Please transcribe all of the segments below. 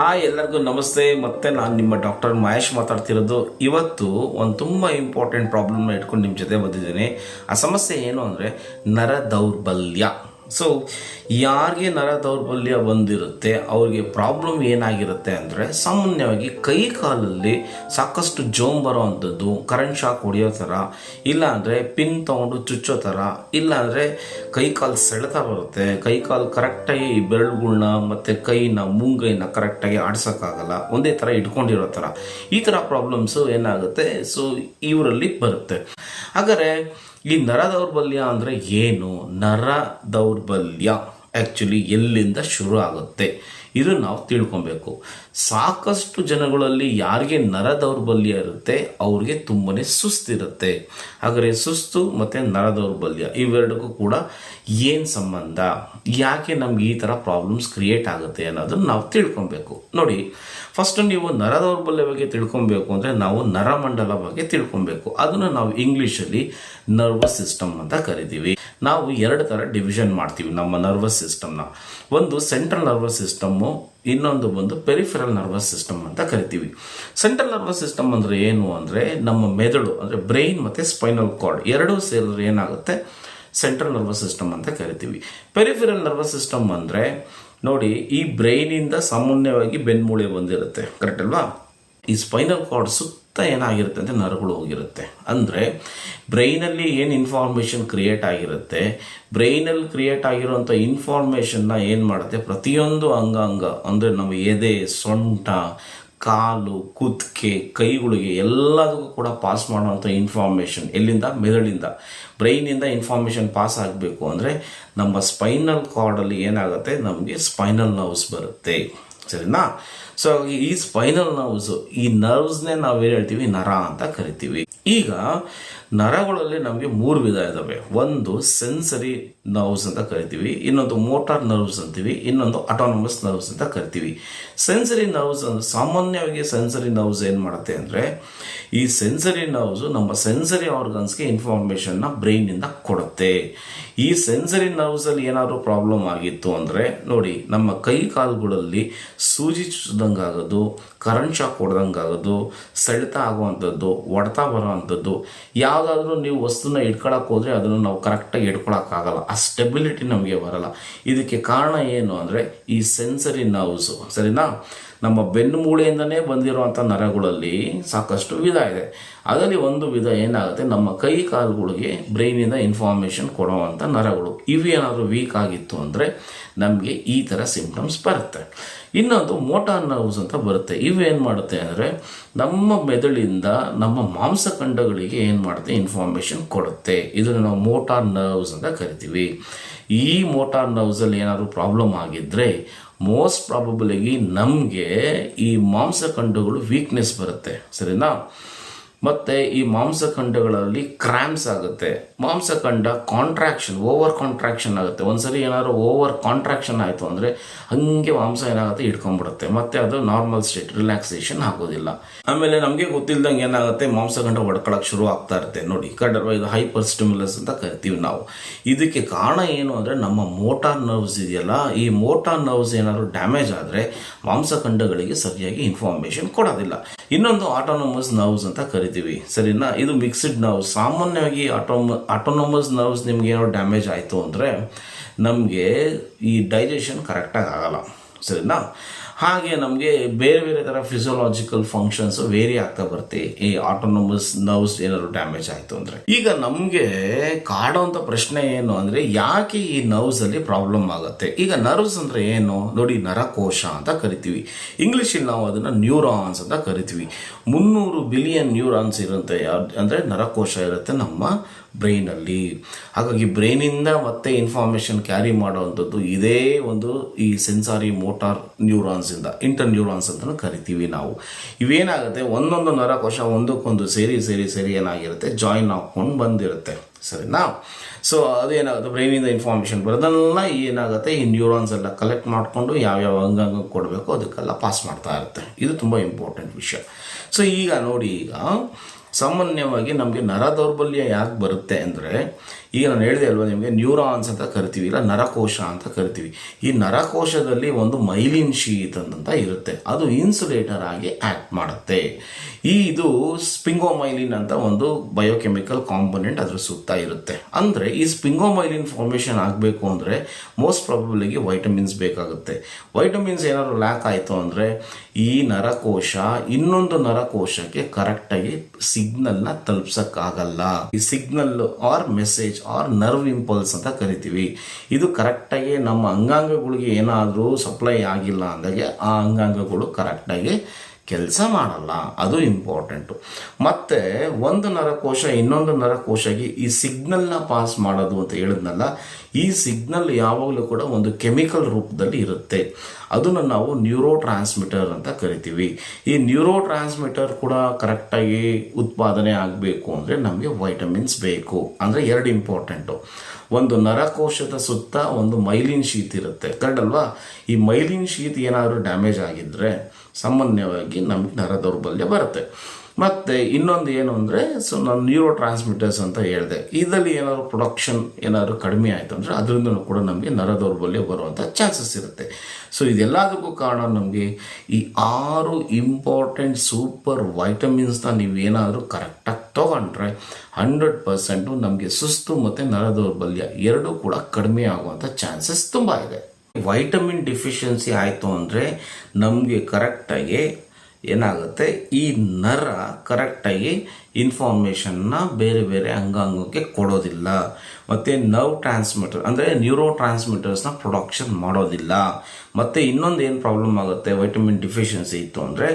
Hi ಎಲ್ಲರಿಗೂ ನಮಸ್ತೆ. ಮತ್ತೆ ನಾನು ನಿಮ್ಮ ಡಾಕ್ಟರ್ ಮಹೇಶ್ ಮಾತಾಡ್ತಿರೋದು. ಇವತ್ತು ಒಂದು ತುಂಬ ಇಂಪಾರ್ಟೆಂಟ್ ಪ್ರಾಬ್ಲಮ್ನ ಇಟ್ಕೊಂಡು ನಿಮ್ಮ ಜೊತೆ ಬಂದಿದ್ದೀನಿ. ಆ ಸಮಸ್ಯೆ ಏನು ಅಂದರೆ ನರ ದೌರ್ಬಲ್ಯ ಸೊ ಯಾರಿಗೆ ನರ ದೌರ್ಬಲ್ಯ ಬಂದಿರುತ್ತೆ, ಅವ್ರಿಗೆ ಪ್ರಾಬ್ಲಮ್ ಏನಾಗಿರುತ್ತೆ ಅಂದರೆ ಸಾಮಾನ್ಯವಾಗಿ ಕೈ ಕಾಲಲ್ಲಿ ಸಾಕಷ್ಟು ಜೋಮ್ ಬರೋ ಅಂಥದ್ದು ಕರೆಂಟ್ ಶಾಕ್ ಹೊಡೆಯೋ ಥರ, ಇಲ್ಲಾಂದರೆ ಪಿನ್ ತೊಗೊಂಡು ಚುಚ್ಚೋ ಥರ, ಇಲ್ಲಾಂದರೆ ಕೈ ಕಾಲು ಸೆಳೆತ ಬರುತ್ತೆ, ಕೈ ಕಾಲು ಕರೆಕ್ಟಾಗಿ ಬೆರಳುಗಳ್ನ ಮತ್ತು ಕೈನ ಮುಂಗೈನ ಕರೆಕ್ಟಾಗಿ ಆಡಿಸೋಕ್ಕಾಗಲ್ಲ, ಒಂದೇ ಥರ ಇಟ್ಕೊಂಡಿರೋ ಥರ. ಈ ಥರ ಪ್ರಾಬ್ಲಮ್ಸು ಏನಾಗುತ್ತೆ? ಸೊ ಇವರಲ್ಲಿ ಬರುತ್ತೆ. ಹಾಗಾದರೆ ಈ ನರ ದೌರ್ಬಲ್ಯ ಅಂದರೆ ಏನು? ನರ ದೌರ್ಬಲ್ಯ ಆ್ಯಕ್ಚುಲಿ ಎಲ್ಲಿಂದ ಶುರು ಆಗುತ್ತೆ? ಇದು ನಾವು ತಿಳ್ಕೊಬೇಕು. ಸಾಕಷ್ಟು ಜನಗಳಲ್ಲಿ ಯಾರಿಗೆ ನರ ದೌರ್ಬಲ್ಯ ಇರುತ್ತೆ, ಅವ್ರಿಗೆ ತುಂಬನೇ ಸುಸ್ತಿರುತ್ತೆ ಹಾಗಾದರೆ ಸುಸ್ತು ಮತ್ತು ನರ ದೌರ್ಬಲ್ಯ ಇವೆರಡಕ್ಕೂ ಕೂಡ ಏನು ಸಂಬಂಧ? ಯಾಕೆ ನಮ್ಗೆ ಈ ಥರ ಪ್ರಾಬ್ಲಮ್ಸ್ ಕ್ರಿಯೇಟ್ ಆಗುತ್ತೆ ಅನ್ನೋದನ್ನು ನಾವು ತಿಳ್ಕೊಬೇಕು. ನೋಡಿ ಫಸ್ಟ್ ನೀವು ನರ ದೌರ್ಬಲ್ಯ ಬಗ್ಗೆ ತಿಳ್ಕೊಬೇಕು ಅಂದರೆ ನಾವು ನರಮಂಡಲ ಬಗ್ಗೆ ತಿಳ್ಕೊಬೇಕು. ಅದನ್ನು ನಾವು ಇಂಗ್ಲೀಷಲ್ಲಿ ನರ್ವಸ್ ಸಿಸ್ಟಮ್ ಅಂತ ಕರಿತೀವಿ. ನಾವು ಎರಡು ಥರ ಡಿವಿಷನ್ ಮಾಡ್ತೀವಿ ನಮ್ಮ ನರ್ವಸ್ ಸಿಸ್ಟಮ್ನ ಒಂದು ಸೆಂಟ್ರಲ್ ನರ್ವಸ್ ಸಿಸ್ಟಮ್ಮು ಇನ್ನೊಂದು ಬಂದು ಪೆರಿಫೆರಲ್ ನರ್ವಸ್ ಸಿಸ್ಟಮ್ ಅಂತ ಕರಿತೀವಿ. ಸೆಂಟ್ರಲ್ ನರ್ವಸ್ ಸಿಸ್ಟಮ್ ಅಂದರೆ ಏನು ಅಂದರೆ ನಮ್ಮ ಮೆದುಳು, ಅಂದರೆ ಬ್ರೈನ್ ಮತ್ತು ಸ್ಪೈನಲ್ ಕಾರ್ಡ್ ಎರಡೂ ಸೇರಿದ್ರೆ ಏನಾಗುತ್ತೆ? ಸೆಂಟ್ರಲ್ ನರ್ವಸ್ ಸಿಸ್ಟಮ್ ಅಂತ ಕರಿತೀವಿ. ಪೆರಿಫೆರಲ್ ನರ್ವಸ್ ಸಿಸ್ಟಮ್ ಅಂದರೆ ನೋಡಿ, ಈ ಬ್ರೈನಿಂದ ಸಾಮಾನ್ಯವಾಗಿ ಬೆನ್ಮೂಳೆ ಬಂದಿರುತ್ತೆ. ಕರೆಕ್ಟ್ ಅಲ್ವಾ? ಈ ಸ್ಪೈನಲ್ ಕಾರ್ಡ್ ಏನಾಗಿರುತ್ತೆ ಅಂದರೆ ನರಗಳು ಹೋಗಿರುತ್ತೆ. ಅಂದರೆ ಬ್ರೈನಲ್ಲಿ ಏನು ಇನ್ಫಾರ್ಮೇಷನ್ ಕ್ರಿಯೇಟ್ ಆಗಿರುತ್ತೆ? ಬ್ರೈನಲ್ಲಿ ಕ್ರಿಯೇಟ್ ಆಗಿರುವಂಥ ಇನ್ಫಾರ್ಮೇಷನ್ನ ಏನು ಮಾಡುತ್ತೆ? ಪ್ರತಿಯೊಂದು ಅಂಗಾಂಗ, ಅಂದರೆ ನಮ್ಮ ಎದೆ, ಸೊಂಟ, ಕಾಲು ಕುತ್ತಿಗೆ ಕೈಗಳಿಗೆ ಎಲ್ಲದಕ್ಕೂ ಕೂಡ ಪಾಸ್ ಮಾಡುವಂಥ ಇನ್ಫಾರ್ಮೇಷನ್ ಎಲ್ಲಿಂದ? ಮೆದುಳಿಂದ. ಬ್ರೈನಿಂದ ಇನ್ಫಾರ್ಮೇಷನ್ ಪಾಸ್ ಆಗಬೇಕು ಅಂದರೆ ನಮ್ಮ ಸ್ಪೈನಲ್ ಕಾರ್ಡಲ್ಲಿ ಏನಾಗುತ್ತೆ? ನಮಗೆ ಸ್ಪೈನಲ್ ನರ್ವ್ಸ್ ಬರುತ್ತೆ. ಸರಿನಾ? ಸೊ ಈ ಸ್ಪೈನಲ್ ನರ್ವ್ಸ್ ಈ ನರ್ವ್ಸ್ನೇ ನಾವೇನು ಹೇಳ್ತೀವಿ? ನರ ಅಂತ ಕರಿತೀವಿ. ಈಗ, ನರಗಳಲ್ಲಿ ನಮಗೆ ಮೂರು ವಿಧ ಇದ್ದಾವೆ ಒಂದು ಸೆನ್ಸರಿ ನರ್ವ್ಸ್ ಅಂತ ಕರಿತೀವಿ. ಇನ್ನೊಂದು ಮೋಟಾರ್ ನರ್ವ್ಸ್ ಅಂತೀವಿ. ಇನ್ನೊಂದು ಅಟಾನಮಸ್ ನರ್ವ್ಸ್ ಅಂತ ಕರಿತೀವಿ. ಸೆನ್ಸರಿ ನರ್ವ್ಸ್ ಅಂದರೆ, ಸಾಮಾನ್ಯವಾಗಿ ಸೆನ್ಸರಿ ನರ್ವ್ಸ್ ಏನು ಮಾಡುತ್ತೆ ಅಂದರೆ, ಈ ಸೆನ್ಸರಿ ನರ್ವ್ಸ್ ನಮ್ಮ ಸೆನ್ಸರಿ ಆರ್ಗನ್ಸ್ಗೆ ಇನ್ಫಾರ್ಮೇಷನ್ನ ಬ್ರೈನಿಂದ ಕೊಡುತ್ತೆ. ಈ ಸೆನ್ಸರಿ ನರ್ವ್ಸಲ್ಲಿ ಏನಾದರೂ ಪ್ರಾಬ್ಲಮ್ ಆಗಿತ್ತು ಅಂದರೆ, ನೋಡಿ, ನಮ್ಮ ಕೈ ಕಾಲುಗಳಲ್ಲಿ ಸೂಜಿ ಚುಚ್ದಂಗಾಗೋದು ಕರೆಂಟ್ ಶಾಕ್ ಹೊಡೆದಂಗೆ ಆಗೋದು ಸೆಳೆತ ಆಗುವಂಥದ್ದು, ಒಡ್ತಾ ಬರೋವಂಥದ್ದು, ಯಾವುದಾದ್ರೂ ನೀವು ವಸ್ತುನ ಇಟ್ಕೊಳಕ್ಕೆ ಹೋದರೆ ಅದನ್ನು ನಾವು ಕರೆಕ್ಟಾಗಿ ಇಟ್ಕೊಳಕ್ಕಾಗಲ್ಲ. ಆ ಸ್ಟೆಬಿಲಿಟಿ ನಮಗೆ ಬರಲ್ಲ. ಇದಕ್ಕೆ ಕಾರಣ ಏನು ಅಂದರೆ ಈ ಸೆನ್ಸರಿ ನರ್ವ್ಸು ಸರಿನಾ? ನಮ್ಮ ಬೆನ್ನು ಮೂಳೆಯಿಂದನೇ ಬಂದಿರುವಂಥ ನರಗಳಲ್ಲಿ ಸಾಕಷ್ಟು ವಿಧ ಇದೆ. ಅದರಲ್ಲಿ ಒಂದು ವಿಧ ಏನಾಗುತ್ತೆ? ನಮ್ಮ ಕೈ ಕಾಲುಗಳಿಗೆ ಬ್ರೈನಿಂದ ಇನ್ಫಾರ್ಮೇಷನ್ ಕೊಡುವಂಥ ನರಗಳು. ಇವೇನಾದರೂ ವೀಕ್ ಆಗಿತ್ತು ಅಂದರೆ ನಮಗೆ ಈ ಥರ ಸಿಂಪ್ಟಮ್ಸ್ ಬರುತ್ತೆ. ಇನ್ನೊಂದು ಮೋಟಾರ್ ನರ್ವ್ಸ್ ಅಂತ ಬರುತ್ತೆ. ಇವೇನು ಮಾಡುತ್ತೆ ಅಂದರೆ ನಮ್ಮ ಮೆದುಳಿಂದ ನಮ್ಮ ಮಾಂಸಖಂಡಗಳಿಗೆ ಏನು ಮಾಡುತ್ತೆ? ಇನ್ಫಾರ್ಮೇಷನ್ ಕೊಡುತ್ತೆ. ಇದನ್ನು ನಾವು ಮೋಟಾರ್ ನರ್ವ್ಸ್ ಅಂತ ಕರಿತೀವಿ. ಈ ಮೋಟಾರ್ ನರ್ವ್ಸಲ್ಲಿ ಏನಾದರೂ ಪ್ರಾಬ್ಲಮ್ ಆಗಿದ್ದರೆ ಮೋಸ್ಟ್ ಪ್ರಾಬಬಲಾಗಿ ನಮಗೆ ಈ ಮಾಂಸಖಂಡಗಳು ವೀಕ್ನೆಸ್ ಬರುತ್ತೆ. ಸರಿನಾ? ಮತ್ತು ಈ ಮಾಂಸಖಂಡಗಳಲ್ಲಿ ಕ್ರ್ಯಾಂಪ್ಸ್ ಆಗುತ್ತೆ. ಮಾಂಸಖಂಡ ಕಾಂಟ್ರಾಕ್ಷನ್ ಓವರ್ ಕಾಂಟ್ರಾಕ್ಷನ್ ಆಗುತ್ತೆ. ಒಂದ್ಸರಿ ಏನಾದ್ರು ಓವರ್ ಕಾಂಟ್ರಾಕ್ಷನ್ ಆಯಿತು ಅಂದರೆ ಹಂಗೆ ಮಾಂಸ ಏನಾಗುತ್ತೆ ಇಟ್ಕೊಂಡ್ಬಿಡುತ್ತೆ ಮತ್ತೆ ಅದು ನಾರ್ಮಲ್ ಸ್ಟೇಟ್ ರಿಲ್ಯಾಕ್ಸೇಷನ್ ಆಗೋದಿಲ್ಲ. ಆಮೇಲೆ ನಮಗೆ ಗೊತ್ತಿಲ್ಲದಂಗೆ ಏನಾಗುತ್ತೆ ಮಾಂಸಖಂಡ ಹೊಡ್ಕೊಳಕ್ಕೆ ಶುರು ಆಗ್ತಾ ಇರುತ್ತೆ. ನೋಡಿ ಕಡರ್ವ ಇದು ಹೈಪರ್ ಸ್ಟಿಮ್ಯುಲಸ್ ಅಂತ ಕರಿತೀವಿ ನಾವು. ಇದಕ್ಕೆ ಕಾರಣ ಏನು ಅಂದರೆ ನಮ್ಮ ಮೋಟಾರ್ ನರ್ವ್ಸ್ ಇದೆಯಲ್ಲ, ಈ ಮೋಟಾರ್ ನರ್ವ್ಸ್ ಏನಾದರೂ ಡ್ಯಾಮೇಜ್ ಆದರೆ ಮಾಂಸಖಂಡಗಳಿಗೆ ಸರಿಯಾಗಿ ಇನ್ಫಾರ್ಮೇಷನ್ ಕೊಡೋದಿಲ್ಲ. ಇನ್ನೊಂದು ಆಟೋನಮಸ್ ನರ್ವ್ಸ್ ಅಂತ ಕರಿತೀವಿ. ಸರಿನಾ? ಇದು ಮಿಕ್ಸ್ಡ್ ನರ್ವ್ಸ್ ಸಾಮಾನ್ಯವಾಗಿ ಆಟೋಮ ಆಟೋನಮಸ್ ನರ್ವ್ಸ್ ನಿಮ್ಗೆ ಏನೋ ಡ್ಯಾಮೇಜ್ ಆಯಿತು ಅಂದರೆ ನಮಗೆ ಈ ಡೈಜೆಷನ್ ಕರೆಕ್ಟಾಗಿ ಆಗಲ್ಲ. ಸರಿನಾ? ಹಾಗೆ ನಮಗೆ ಬೇರೆ ಬೇರೆ ಥರ ಫಿಸಿಯೋಲಾಜಿಕಲ್ ಫಂಕ್ಷನ್ಸ್ ವೇರಿ ಆಗ್ತಾ ಬರ್ತಿ ಈ ಆಟೋನಮಸ್ ನರ್ವ್ಸ್ ಏನಾದ್ರು ಡ್ಯಾಮೇಜ್ ಆಯಿತು ಅಂದರೆ. ಈಗ ನಮಗೆ ಕಾಡುವಂಥ ಪ್ರಶ್ನೆ ಏನು ಅಂದರೆ ಯಾಕೆ ಈ ನರ್ವ್ಸಲ್ಲಿ ಪ್ರಾಬ್ಲಮ್ ಆಗುತ್ತೆ? ಈಗ ನರ್ವ್ಸ್ ಅಂದರೆ ಏನು? ನೋಡಿ, ನರಕೋಶ ಅಂತ ಕರಿತೀವಿ. ಇಂಗ್ಲೀಷಲ್ಲಿ ನಾವು ಅದನ್ನು ನ್ಯೂರಾನ್ಸ್ ಅಂತ ಕರಿತೀವಿ. ಮುನ್ನೂರು ಬಿಲಿಯನ್ ನ್ಯೂರಾನ್ಸ್ ಇರುತ್ತೆ. ಅಂದರೆ ನರಕೋಶ ಇರುತ್ತೆ ನಮ್ಮ ಬ್ರೈನಲ್ಲಿ. ಹಾಗಾಗಿ ಬ್ರೈನಿಂದ ಮತ್ತೆ ಇನ್ಫಾರ್ಮೇಷನ್ ಕ್ಯಾರಿ ಮಾಡುವಂಥದ್ದು ಇದೇ ಒಂದು ಈ ಸೆನ್ಸಾರಿ ಮೋಟಾರ್ ನ್ಯೂರಾನ್ಸಿಂದ, ಇಂಟರ್ ನ್ಯೂರಾನ್ಸ್ ಅಂತ ಕರಿತೀವಿ ನಾವು. ಇವೇನಾಗುತ್ತೆ, ಒಂದೊಂದು ನರಕೋಶ ಒಂದಕ್ಕೊಂದು ಸೇರಿ ಸೇರಿ ಸೇರಿ ಏನಾಗಿರುತ್ತೆ, ಜಾಯಿನ್ ಹಾಕ್ಕೊಂಡು ಬಂದಿರುತ್ತೆ. ಸರಿನಾ? ಸೊ ಅದೇನಾಗುತ್ತೆ, ಬ್ರೈನಿಂದ ಇನ್ಫಾರ್ಮೇಷನ್ ಬರೋದೆಲ್ಲ ಏನಾಗುತ್ತೆ, ಈ ನ್ಯೂರಾನ್ಸ್ ಎಲ್ಲ ಕಲೆಕ್ಟ್ ಮಾಡಿಕೊಂಡು ಯಾವ್ಯಾವ ಅಂಗಾಂಗ ಕೊಡಬೇಕು ಅದಕ್ಕೆಲ್ಲ ಪಾಸ್ ಮಾಡ್ತಾ ಇರುತ್ತೆ. ಇದು ತುಂಬ ಇಂಪಾರ್ಟೆಂಟ್ ವಿಷಯ. ಸೊ ಈಗ ನೋಡಿ ಈಗ ಸಾಮಾನ್ಯವಾಗಿ ನಮಗೆ ನರ ದೌರ್ಬಲ್ಯ ಯಾಕೆ ಬರುತ್ತೆ ಅಂದರೆ, ಈಗ ನಾನು ಹೇಳಿದೆ ಅಲ್ವಾ ನಿಮಗೆ ನ್ಯೂರಾನ್ಸ್ ಅಂತ ಕರಿತೀವಿ, ಇಲ್ಲ ನರಕೋಶ ಅಂತ ಕರಿತೀವಿ. ಈ ನರಕೋಶದಲ್ಲಿ ಒಂದು ಮೈಲಿನ್ ಶೀತ್ ಅಂತ ಇರುತ್ತೆ. ಅದು ಇನ್ಸುಲೇಟರ್ ಆಗಿ ಆ್ಯಕ್ಟ್ ಮಾಡುತ್ತೆ. ಈ ಇದು ಸ್ಪಿಂಗೋಮೈಲಿನ್ ಅಂತ ಒಂದು ಬಯೋಕೆಮಿಕಲ್ ಕಾಂಪೊನೆಂಟ್ ಅದ್ರ ಸುತ್ತ ಇರುತ್ತೆ. ಅಂದರೆ, ಈ ಸ್ಪಿಂಗೋಮೈಲಿನ್ ಫಾರ್ಮೇಷನ್ ಆಗಬೇಕು ಅಂದರೆ ಮೋಸ್ಟ್ ಪ್ರಾಬಬ್ಲಿಗೆ ವೈಟಮಿನ್ಸ್ ಬೇಕಾಗುತ್ತೆ. ವೈಟಮಿನ್ಸ್ ಏನಾದ್ರು ಲ್ಯಾಕ್ ಆಯಿತು ಅಂದರೆ ಈ ನರಕೋಶ ಇನ್ನೊಂದು ನರಕೋಶಕ್ಕೆ ಕರೆಕ್ಟಾಗಿ ಸಿಗ್ನಲ್ನ ತಲುಪ್ಸೋಕ್ಕಾಗಲ್ಲ. ಈ signal or message or nerve impulse ಅಂತ ಕರಿತೀವಿ. ಇದು ಕರೆಕ್ಟಾಗಿ ನಮ್ಮ ಅಂಗಾಂಗಗಳಿಗೆ ಏನಾದರೂ ಸಪ್ಲೈ ಆಗಿಲ್ಲ ಅಂದಾಗೆ ಆ ಅಂಗಾಂಗಗಳು ಕರೆಕ್ಟಾಗಿ ಕೆಲಸ ಮಾಡಲ್ಲ. ಅದು ಇಂಪಾರ್ಟೆಂಟು ಮತ್ತು ಒಂದು ನರಕೋಶ ಇನ್ನೊಂದು ನರಕೋಶಗೆ ಈ ಸಿಗ್ನಲ್ನ ಪಾಸ್ ಮಾಡೋದು ಅಂತ ಹೇಳಿದ್ನಲ್ಲ, ಈ ಸಿಗ್ನಲ್ ಯಾವಾಗಲೂ ಕೂಡ ಒಂದು ಕೆಮಿಕಲ್ ರೂಪದಲ್ಲಿ ಇರುತ್ತೆ. ಅದನ್ನು ನಾವು ನ್ಯೂರೋ ಟ್ರಾನ್ಸ್ಮಿಟರ್ ಅಂತ ಕರಿತೀವಿ. ಈ ನ್ಯೂರೋ ಟ್ರಾನ್ಸ್ಮಿಟರ್ ಕೂಡ ಕರೆಕ್ಟಾಗಿ ಉತ್ಪಾದನೆ ಆಗಬೇಕು ಅಂದರೆ ನಮಗೆ ವೈಟಮಿನ್ಸ್ ಬೇಕು. ಅಂದರೆ ಎರಡು ಇಂಪಾರ್ಟೆಂಟು ಒಂದು ನರಕೋಶದ ಸುತ್ತ ಒಂದು ಮೈಲಿನ್ ಶೀತ್ ಇರುತ್ತೆ. ಕರೆಕ್ಟ್ ಅಲ್ವಾ? ಈ ಮೈಲಿನ್ ಶೀತ್ ಏನಾದರೂ ಡ್ಯಾಮೇಜ್ ಆಗಿದ್ದರೆ ಸಾಮಾನ್ಯವಾಗಿ ನಮಗೆ ನರ ದೌರ್ಬಲ್ಯ ಬರುತ್ತೆ. ಮತ್ತು ಇನ್ನೊಂದು ಏನು ಅಂದರೆ ಸೊ ನಾನು ನ್ಯೂರೋ ಟ್ರಾನ್ಸ್ಮಿಟರ್ಸ್ ಅಂತ ಹೇಳಿದೆ. ಇದರಲ್ಲಿ ಏನಾದರೂ ಪ್ರೊಡಕ್ಷನ್ ಏನಾದರೂ ಕಡಿಮೆ ಆಯಿತು ಅಂದರೆ ಅದರಿಂದ ಕೂಡ ನಮಗೆ ನರ ದೌರ್ಬಲ್ಯ ಬರುವಂಥ ಚಾನ್ಸಸ್ ಇರುತ್ತೆ. ಸೊ ಇದೆಲ್ಲದಕ್ಕೂ ಕಾರಣ ನಮಗೆ ಈ ಆರು ಇಂಪಾರ್ಟೆಂಟ್ ಸೂಪರ್ ವೈಟಮಿನ್ಸ್ನ ನೀವು ಏನಾದರೂ ಕರೆಕ್ಟಾಗಿ ತೊಗೊಂಡ್ರೆ ಹಂಡ್ರೆಡ್ ಪರ್ಸೆಂಟು ನಮಗೆ ಸುಸ್ತು ಮತ್ತು ನರ ದೌರ್ಬಲ್ಯ ಎರಡೂ ಕೂಡ ಕಡಿಮೆ ಆಗುವಂಥ ಚಾನ್ಸಸ್ ತುಂಬ ಇದೆ. ವೈಟಮಿನ್ ಡಿಫಿಷಿಯನ್ಸಿ ಆಯಿತು ಅಂದರೆ ನಮಗೆ ಕರೆಕ್ಟಾಗಿ ಏನಾಗುತ್ತೆ? ಈ ನರ ಕರೆಕ್ಟಾಗಿ ಇನ್ಫಾರ್ಮೇಷನ್ನ ಬೇರೆ ಬೇರೆ ಅಂಗಾಂಗಕ್ಕೆ ಕೊಡೋದಿಲ್ಲ. ಮತ್ತು ನರ್ವ್ ಟ್ರಾನ್ಸ್ಮಿಟರ್ ಅಂದರೆ ನ್ಯೂರೋ ಟ್ರಾನ್ಸ್ಮಿಟರ್ಸ್ನ ಪ್ರೊಡಕ್ಷನ್ ಮಾಡೋದಿಲ್ಲ. ಮತ್ತು ಇನ್ನೊಂದು ಏನು ಪ್ರಾಬ್ಲಮ್ ಆಗುತ್ತೆ? ವೈಟಮಿನ್ ಡಿಫಿಷಿಯನ್ಸಿ ಇತ್ತು ಅಂದರೆ